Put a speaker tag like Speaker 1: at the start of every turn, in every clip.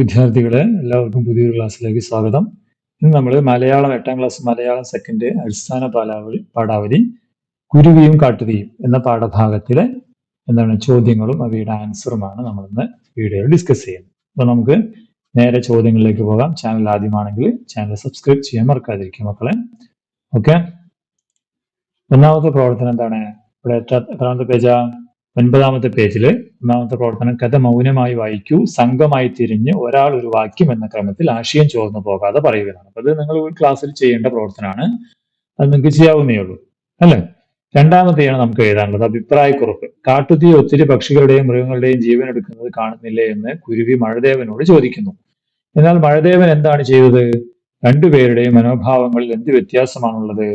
Speaker 1: വിദ്യാർത്ഥികളെ എല്ലാവർക്കും പുതിയൊരു ക്ലാസ്സിലേക്ക് സ്വാഗതം. ഇന്ന് നമ്മൾ മലയാളം എട്ടാം ക്ലാസ് മലയാളം സെക്കൻഡ് അടിസ്ഥാന പാലാവലി പാഠാവലി കുരുവിയും കാട്ടുതീയും എന്ന പാഠഭാഗത്തിലെ എന്താണ് ചോദ്യങ്ങളും അവയുടെ ആൻസറുമാണ് നമ്മൾ ഇന്ന് വീഡിയോയിൽ ഡിസ്കസ് ചെയ്യുന്നത്. അപ്പൊ നമുക്ക് നേരെ ചോദ്യങ്ങളിലേക്ക് പോകാം. ചാനൽ ആദ്യമാണെങ്കിൽ ചാനൽ സബ്സ്ക്രൈബ് ചെയ്യാൻ മറക്കാതിരിക്കും മക്കളെ. ഓക്കെ ഒന്നാമത്തെ പ്രവർത്തനം എന്താണ്? ഇവിടെ എത്ര എത്രാമത്തെ പേജാ ഒൻപതാമത്തെ പേജിൽ ഒന്നാമത്തെ പ്രവർത്തനം കഥ മൗനമായി വായിക്കൂ സംഘമായി തിരിഞ്ഞ് ഒരാൾ ഒരു വാക്യം എന്ന ക്രമത്തിൽ ആശയം ചോർന്നു പോകാതെ പറയുകയാണ്. അപ്പൊ അത് നിങ്ങൾ ക്ലാസ്സിൽ ചെയ്യേണ്ട പ്രവർത്തനമാണ്. അത് നിങ്ങൾക്ക് ചെയ്യാവുന്നേ ഉള്ളൂ. അല്ലേ? രണ്ടാമത്തെയാണ് നമുക്ക് എഴുതാനുള്ളത്. അഭിപ്രായക്കുറിപ്പ്. കാട്ടുതീ ഒത്തിരി പക്ഷികളുടെയും മൃഗങ്ങളുടെയും ജീവൻ എടുക്കുന്നത് കാണുന്നില്ലേ എന്ന് കുരുവി മഴദേവനോട് ചോദിക്കുന്നു. എന്നാൽ മഴദേവൻ എന്താണ് ചെയ്തത്? രണ്ടുപേരുടെയും മനോഭാവങ്ങളിൽ എന്ത് വ്യത്യാസമാണുള്ളത്?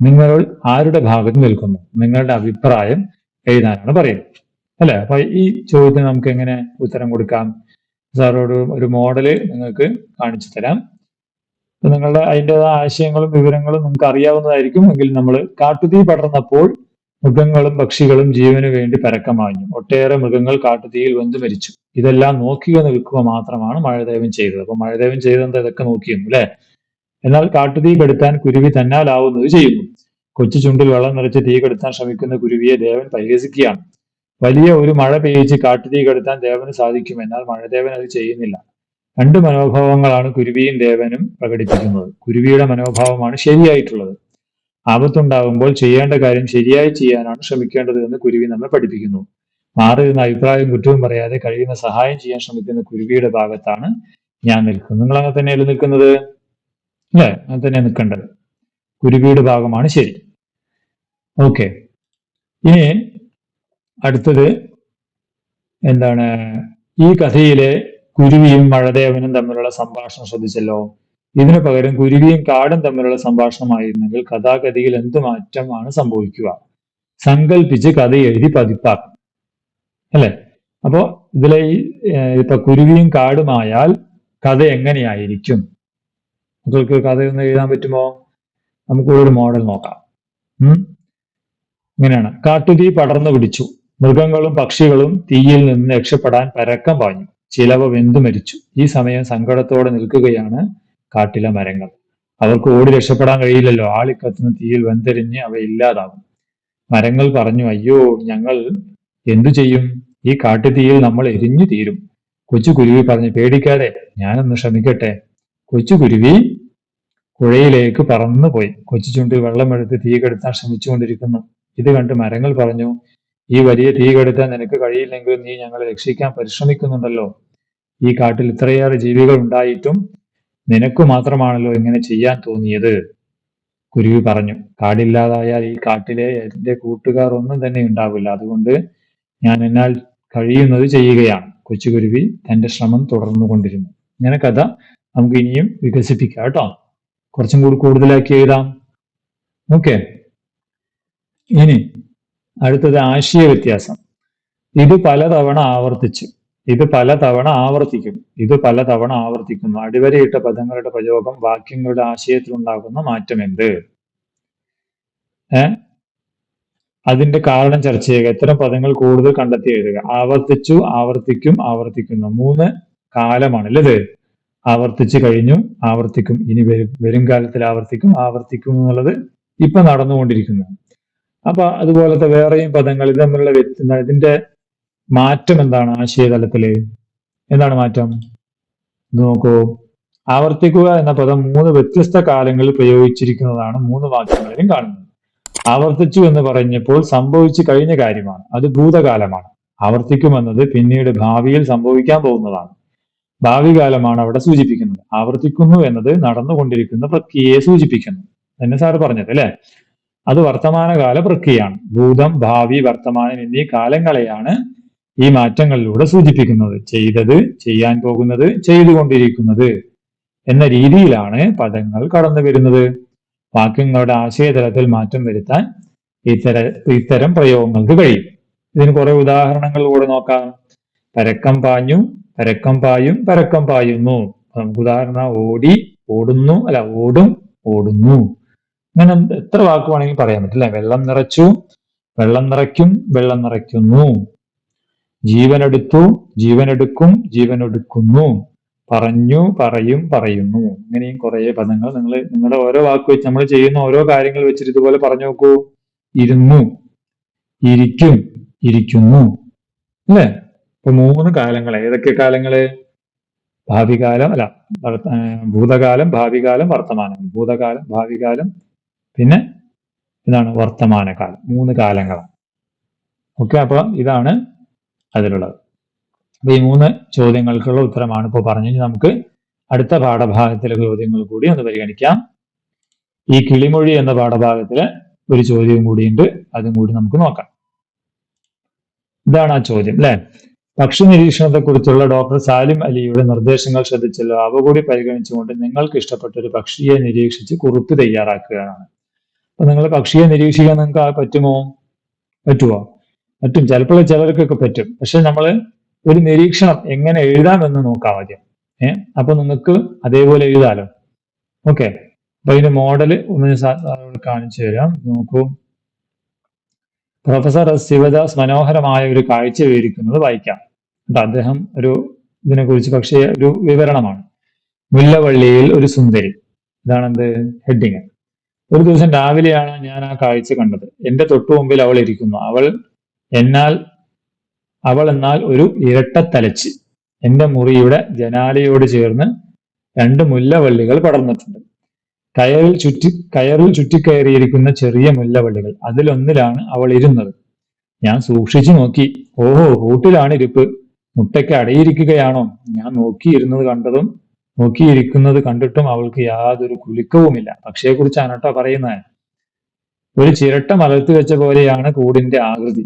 Speaker 1: നിങ്ങൾ ആരുടെ ഭാഗത്ത് നിൽക്കുന്നു? നിങ്ങളുടെ അഭിപ്രായം എഴുതാനാണ് പറയുന്നത്. അല്ലെ? അപ്പൊ ഈ ചോദ്യത്തിന് നമുക്ക് എങ്ങനെ ഉത്തരം കൊടുക്കാം? സാറോട് ഒരു മോഡൽ നിങ്ങൾക്ക് കാണിച്ചു തരാം. അപ്പൊ നിങ്ങളുടെ അതിന്റെതായ ആശയങ്ങളും വിവരങ്ങളും നമുക്ക് അറിയാവുന്നതായിരിക്കും. എങ്കിൽ നമ്മൾ കാട്ടുതീ പടർന്നപ്പോൾ മൃഗങ്ങളും പക്ഷികളും ജീവന് വേണ്ടി പരക്കം മാഞ്ഞു. ഒട്ടേറെ മൃഗങ്ങൾ കാട്ടുതീയിൽ വെന്തു മരിച്ചു. ഇതെല്ലാം നോക്കിയ നിൽക്കുക മാത്രമാണ് മഴദേവൻ ചെയ്തത്. അപ്പൊ മഴദേവൻ ചെയ്തത് ഇതൊക്കെ നോക്കിയിരുന്നു അല്ലെ? എന്നാൽ കാട്ടുതീ കെടുത്താൻ കുരുവി തന്നാലാവുന്നത് ചെയ്യുന്നു. കൊച്ചു ചുണ്ടിൽ വെള്ളം നിറച്ച് തീ കെടുത്താൻ ശ്രമിക്കുന്ന കുരുവിയെ ദേവൻ പരിഹസിക്കുകയാണ്. വലിയ ഒരു മഴ പെയ്യിച്ച് കാട്ടുതീ കെടുത്താൻ ദേവന് സാധിക്കും. എന്നാൽ മഴദേവൻ അത് ചെയ്യുന്നില്ല. രണ്ട് മനോഭാവങ്ങളാണ് കുരുവിയും ദേവനും പ്രകടിപ്പിക്കുന്നത്. കുരുവിയുടെ മനോഭാവമാണ് ശരിയായിട്ടുള്ളത്. ആപത്തുണ്ടാകുമ്പോൾ ചെയ്യേണ്ട കാര്യം ശരിയായി ചെയ്യാനാണ് ശ്രമിക്കേണ്ടത് എന്ന് കുരുവി നമ്മെ പഠിപ്പിക്കുന്നു. മാറി നിന്ന അഭിപ്രായം കുറ്റവും പറയാതെ കഴിയുന്ന സഹായം ചെയ്യാൻ ശ്രമിക്കുന്ന കുരുവിയുടെ ഭാഗത്താണ് ഞാൻ നിൽക്കുന്നത്. നിങ്ങൾ അങ്ങനെ തന്നെയല്ലേ നിൽക്കുന്നത്? അല്ലേ? അങ്ങനെ തന്നെയാണ് നിൽക്കേണ്ടത്. കുരുവിയുടെ ഭാഗമാണ് ശരി. ഓക്കെ ഇനി അടുത്തത് എന്താണ്? ഈ കഥയിലെ കുരുവിയും മഴദേവനും തമ്മിലുള്ള സംഭാഷണം ശ്രദ്ധിച്ചല്ലോ. ഇതിനു പകരം കുരുവിയും കാടും തമ്മിലുള്ള സംഭാഷണമായിരുന്നെങ്കിൽ കഥാഗതിയിൽ എന്ത് മാറ്റമാണ് സംഭവിക്കുക? സങ്കല്പിച്ച് കഥ എഴുതി പതിപ്പാക്കും. അല്ലെ? അപ്പോ ഇതിലെ ഇപ്പൊ കുരുവിയും കാടുമായാൽ കഥ എങ്ങനെയായിരിക്കും? നിങ്ങൾക്ക് ഒന്ന് എഴുതാൻ പറ്റുമോ? നമുക്ക് ഒരു മോഡൽ നോക്കാം. ഇങ്ങനെയാണ്. കാട്ടുതീ പടർന്നു പിടിച്ചു. മൃഗങ്ങളും പക്ഷികളും തീയിൽ നിന്ന് രക്ഷപ്പെടാൻ പരക്കം പാഞ്ഞു. ചിലവ വെന്തു മരിച്ചു. ഈ സമയം സങ്കടത്തോടെ നിൽക്കുകയാണ് കാട്ടിലെ മരങ്ങൾ. അവർക്ക് ഓടി രക്ഷപ്പെടാൻ കഴിയില്ലല്ലോ. ആളിക്കത്തുന്ന തീയിൽ വെന്തെരിഞ്ഞ് അവ ഇല്ലാതാകും. മരങ്ങൾ പറഞ്ഞു അയ്യോ ഞങ്ങൾ എന്തു ചെയ്യും? ഈ കാട്ടുതീയിൽ നമ്മൾ എരിഞ്ഞു തീരും. കൊച്ചു കുരുവി പറഞ്ഞു പേടിക്കാതെ ഞാനൊന്ന് ശ്രമിക്കട്ടെ. കൊച്ചു കുരുവി പുഴയിലേക്ക് പറന്നുപോയി. കൊച്ചു ചുണ്ടിൽ വെള്ളമെടുത്ത് തീ കെടുത്താൻ ശ്രമിച്ചുകൊണ്ടിരിക്കുന്നു. ഇത് കണ്ട് മരങ്ങൾ പറഞ്ഞു ഈ വലിയ തീ കെടുത്താൻ നിനക്ക് കഴിയില്ലെങ്കിൽ നീ ഞങ്ങളെ രക്ഷിക്കാൻ പരിശ്രമിക്കുന്നുണ്ടല്ലോ. ഈ കാട്ടിൽ ഇത്രയേറെ ജീവികൾ ഉണ്ടായിട്ടും നിനക്ക് മാത്രമാണല്ലോ ഇങ്ങനെ ചെയ്യാൻ തോന്നിയത്. കുരുവി പറഞ്ഞു കാടില്ലാതായാൽ ഈ കാട്ടിലെ എന്റെ കൂട്ടുകാർ ഒന്നും തന്നെ ഉണ്ടാവില്ല. അതുകൊണ്ട് ഞാൻ എന്നാൽ കഴിയുന്നത് ചെയ്യുകയാണ്. കൊച്ചുകുരുവി തന്റെ ശ്രമം തുടർന്നുകൊണ്ടിരുന്നു. ഇങ്ങനെ കഥ നമുക്ക് ഇനിയും വികസിപ്പിക്കാം കേട്ടോ. കുറച്ചും കൂടി കൂടുതലാക്കി എഴുതാം. ഓക്കെ ഇനി അടുത്തത് ആശയ വ്യത്യാസം. ഇത് പലതവണ ആവർത്തിച്ചു. ഇത് പലതവണ ആവർത്തിക്കും. ഇത് പലതവണ ആവർത്തിക്കുന്നു. അടിവരയിട്ട പദങ്ങളുടെ പ്രയോഗം വാക്യങ്ങളുടെ ആശയത്തിൽ ഉണ്ടാകുന്ന മാറ്റം എന്ത് ഏ? അതിന്റെ കാരണം ചർച്ച ചെയ്യുക. ഇത്തരം പദങ്ങൾ കൂടുതൽ കണ്ടെത്തി എഴുതുക? ആവർത്തിച്ചു ആവർത്തിക്കും ആവർത്തിക്കുന്നു. മൂന്ന് കാലമാണ്. അല്ലേ ആവർത്തിച്ചു കഴിഞ്ഞു. ആവർത്തിക്കും. ഇനി വരും വരും കാലത്തിൽ ആവർത്തിക്കും ആവർത്തിക്കും എന്നുള്ളത് ഇപ്പൊ നടന്നുകൊണ്ടിരിക്കുന്നു. അപ്പൊ അതുപോലത്തെ വേറെയും പദങ്ങൾ ഇത് തമ്മിലുള്ള വ്യത്യ ഇതിന്റെ മാറ്റം എന്താണ് ആശയതലത്തിൽ? എന്താണ് മാറ്റം? നോക്കൂ. ആവർത്തിക്കുക എന്ന പദം മൂന്ന് വ്യത്യസ്ത കാലങ്ങളിൽ പ്രയോഗിച്ചിരിക്കുന്നതാണ് മൂന്ന് വാക്യങ്ങളിലും കാണുന്നത്. ആവർത്തിച്ചു എന്ന് പറഞ്ഞപ്പോൾ സംഭവിച്ചു കഴിഞ്ഞ കാര്യമാണ്. അത് ഭൂതകാലമാണ്. ആവർത്തിക്കുമെന്നത് പിന്നീട് ഭാവിയിൽ സംഭവിക്കാൻ പോകുന്നതാണ്. ഭാവി കാലമാണ് അവിടെ സൂചിപ്പിക്കുന്നത്. ആവർത്തിക്കുന്നു എന്നത് നടന്നുകൊണ്ടിരിക്കുന്ന പ്രക്രിയയെ സൂചിപ്പിക്കുന്നു. എന്നെ സാറ് പറഞ്ഞത് അല്ലെ? അത് വർത്തമാനകാല പ്രക്രിയയാണ്. ഭൂതം ഭാവി വർത്തമാനം എന്നീ കാലങ്ങളെയാണ് ഈ മാറ്റങ്ങളിലൂടെ സൂചിപ്പിക്കുന്നത്. ചെയ്തത് ചെയ്യാൻ പോകുന്നത് ചെയ്തുകൊണ്ടിരിക്കുന്നത് എന്ന രീതിയിലാണ് പദങ്ങൾ കടന്നു വരുന്നത്. വാക്യങ്ങളുടെ ആശയതലത്തിൽ മാറ്റം വരുത്താൻ ഇത്തര ഇത്തരം പ്രയോഗങ്ങൾക്ക് കഴിയും. ഇതിന് കുറെ ഉദാഹരണങ്ങൾ കൂടെ നോക്കാം. പരക്കം പാഞ്ഞു പരക്കം പായും പരക്കം പായുന്നു. നമുക്ക് ഉദാഹരണം ഓടി ഓടുന്നു അല്ല ഓടും ഓടുന്നു. അങ്ങനെ എത്ര വാക്ക് വേണമെങ്കിൽ പറയാൻ പറ്റില്ല വെള്ളം നിറച്ചു വെള്ളം നിറയ്ക്കും വെള്ളം നിറയ്ക്കുന്നു. ജീവനെടുത്തു ജീവനെടുക്കും ജീവനെടുക്കുന്നു. പറഞ്ഞു പറയും പറയുന്നു. ഇങ്ങനെയും കുറേ പദങ്ങൾ നിങ്ങൾ നിങ്ങളുടെ ഓരോ വാക്ക് വെച്ച് നമ്മൾ ചെയ്യുന്ന ഓരോ കാര്യങ്ങൾ വെച്ചിട്ട് ഇതുപോലെ പറഞ്ഞു നോക്കൂ. ഇരുന്നു ഇരിക്കും ഇരിക്കുന്നു. അല്ലേ? ഇപ്പൊ മൂന്ന് കാലങ്ങൾ ഏതൊക്കെ കാലങ്ങൾ? ഭാവികാലം അല്ല ഭൂതകാലം ഭാവികാലം വർത്തമാനം ഭൂതകാലം ഭാവികാലം പിന്നെ ഇതാണ് വർത്തമാനകാലം. മൂന്ന് കാലങ്ങളാണ്. ഓക്കെ അപ്പൊ ഇതാണ് അതിലുള്ളത്. അപ്പൊ ഈ മൂന്ന് ചോദ്യങ്ങൾക്കുള്ള ഉത്തരമാണ് ഇപ്പോൾ പറഞ്ഞു നമുക്ക് അടുത്ത പാഠഭാഗത്തിലെ ചോദ്യങ്ങൾ കൂടി ഒന്ന് പരിഗണിക്കാം. ഈ കിളിമൊഴി എന്ന പാഠഭാഗത്തിൽ ഒരു ചോദ്യവും കൂടിയുണ്ട്. അതും കൂടി നമുക്ക് നോക്കാം. ഇതാണ് ആ ചോദ്യം അല്ലെ? പക്ഷി നിരീക്ഷണത്തെക്കുറിച്ചുള്ള ഡോക്ടർ സാലിം അലിയുടെ നിർദ്ദേശങ്ങൾ ശ്രദ്ധിച്ചല്ലോ. അവ കൂടി പരിഗണിച്ചുകൊണ്ട് നിങ്ങൾക്ക് ഇഷ്ടപ്പെട്ട ഒരു പക്ഷിയെ നിരീക്ഷിച്ച് കുറിപ്പ് തയ്യാറാക്കുകയാണ്. അപ്പൊ നിങ്ങൾ പക്ഷിയെ നിരീക്ഷിക്കാൻ നിങ്ങൾക്ക് പറ്റുമോ? പറ്റുമോ പറ്റും. ചിലപ്പോൾ ചിലർക്കൊക്കെ പറ്റും. പക്ഷെ നമ്മൾ ഒരു നിരീക്ഷണം എങ്ങനെ എഴുതാമെന്ന് നോക്കാം ആദ്യം. ഏഹ് അപ്പൊ നിങ്ങൾക്ക് അതേപോലെ എഴുതാലോ. ഓക്കെ. അപ്പൊ ഇതിന്റെ മോഡൽ ഒന്ന് കാണിച്ചു തരാം. നോക്കൂ. പ്രൊഫസർ ശിവദാസ് മനോഹരമായ ഒരു കാഴ്ച വിവരിക്കുന്നത് വായിക്കാം. അദ്ദേഹം ഒരു ഇതിനെക്കുറിച്ച് പക്ഷേ ഒരു വിവരണമാണ്. മുല്ലവള്ളിയിൽ ഒരു സുന്ദരി. ഇതാണ് എന്ത് ഹെഡിങ്. ഒരു ദിവസം രാവിലെയാണ് ഞാൻ ആ കാഴ്ച കണ്ടത്. എന്റെ തൊട്ടു മുമ്പിൽ അവൾ ഇരിക്കുന്നു. അവൾ എന്നാൽ അവൾ എന്നാൽ ഒരു ഇരട്ടത്തലച്ച് എന്റെ മുറിയുടെ ജനാലയോട് ചേർന്ന് രണ്ട് മുല്ലവള്ളികൾ പടർന്നിട്ടുണ്ട്. കയറിൽ ചുറ്റി കയറിൽ ചുറ്റിക്കയറിയിരിക്കുന്ന ചെറിയ മുല്ലവള്ളികൾ അതിലൊന്നിലാണ് അവൾ ഇരുന്നത്. ഞാൻ സൂക്ഷിച്ചു നോക്കി. ഓഹോ റൂട്ടിലാണ് ഇരിപ്പ് മുട്ടയ്ക്ക് അടയിരിക്കുകയാണോ? ഞാൻ നോക്കിയിരുന്നത് കണ്ടതും നോക്കിയിരിക്കുന്നത് കണ്ടിട്ടും അവൾക്ക് യാതൊരു കുലുക്കവുമില്ല. പക്ഷിയെ കുറിച്ചാണ് കേട്ടോ പറയുന്നത്? ഒരു ചിരട്ട മലർത്തി വെച്ച പോലെയാണ് കൂടിന്റെ ആകൃതി.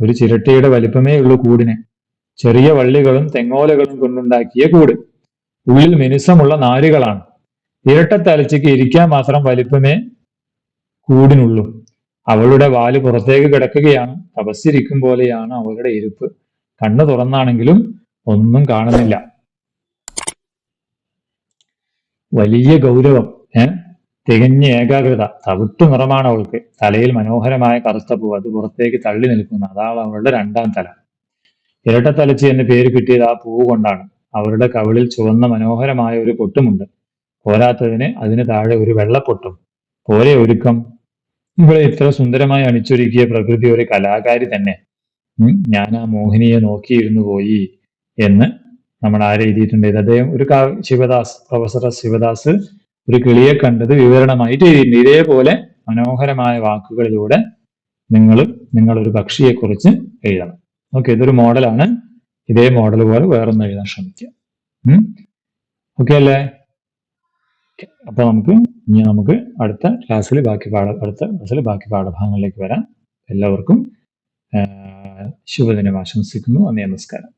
Speaker 1: ഒരു ചിരട്ടയുടെ വലിപ്പമേ ഉള്ളൂ കൂടിന്. ചെറിയ വള്ളികളും തെങ്ങോലകളും കൊണ്ടുണ്ടാക്കിയ കൂട്. ഉള്ളിൽ മിനുസമുള്ള നാരുകളാണ്. ഇരട്ടത്തലച്ചയ്ക്ക് ഇരിക്കാൻ മാത്രം വലിപ്പമേ കൂടിനുള്ളൂ. അവളുടെ വാൽ പുറത്തേക്ക് കിടക്കുകയാണ്. തപസ്സിരിക്കും പോലെയാണ് അവളുടെ ഇരിപ്പ്. കണ്ണു തുറന്നാണെങ്കിലും ഒന്നും കാണുന്നില്ല. വലിയ ഗൗരവം ഏ? തികഞ്ഞ ഏകാഗ്രത തവിട്ടു നിറമാണ് അവൾക്ക്. തലയിൽ മനോഹരമായ കറുത്ത പൂവ് അത് പുറത്തേക്ക് തള്ളി നിൽക്കുന്നു. അതാണ് അവളുടെ രണ്ടാം തല. ഇരട്ടത്തലച്ചി എന്ന് പേര് കിട്ടിയത് ആ പൂവ് കൊണ്ടാണ്. അവരുടെ കവിളിൽ ചുവന്ന മനോഹരമായ ഒരു പൊട്ടുമുണ്ട്. പോരാത്തതിന് അതിന് താഴെ ഒരു വെള്ളപ്പൊട്ടും പോലെ ഒരുക്കം. ഇവിടെ ഇത്ര സുന്ദരമായി അണിച്ചൊരുക്കിയ പ്രകൃതി ഒരു കലാകാരി തന്നെ. ഞാൻ ആ മോഹിനിയെ നോക്കിയിരുന്നു പോയി എന്ന് നമ്മൾ ആരെ എഴുതിയിട്ടുണ്ട് അദ്ദേഹം ഒരു ശിവദാസ് പ്രൊഫസർ ശിവദാസ് ഒരു കിളിയെ കണ്ടത് വിവരണമായിട്ട് എഴുതിയിട്ടുണ്ട്. ഇതേപോലെ മനോഹരമായ വാക്കുകളിലൂടെ നിങ്ങൾ നിങ്ങളൊരു പക്ഷിയെക്കുറിച്ച് പക്ഷിയെ കുറിച്ച് എഴുതണം. ഓക്കെ ഇതൊരു മോഡലാണ്. ഇതേ മോഡൽ പോലെ വേറൊന്ന് എഴുതാൻ ശ്രമിക്കുക ഓക്കെ അല്ലേ? Okay. അപ്പൊ നമുക്ക് ഇനി നമുക്ക് അടുത്ത ക്ലാസ്സിൽ ബാക്കി പാഠ അടുത്ത ക്ലാസ്സിൽ ബാക്കി പാഠഭാഗങ്ങളിലേക്ക് വരാം എല്ലാവർക്കും ശുഭദിനം ആശംസിക്കുന്നു നന്ദി നമസ്കാരം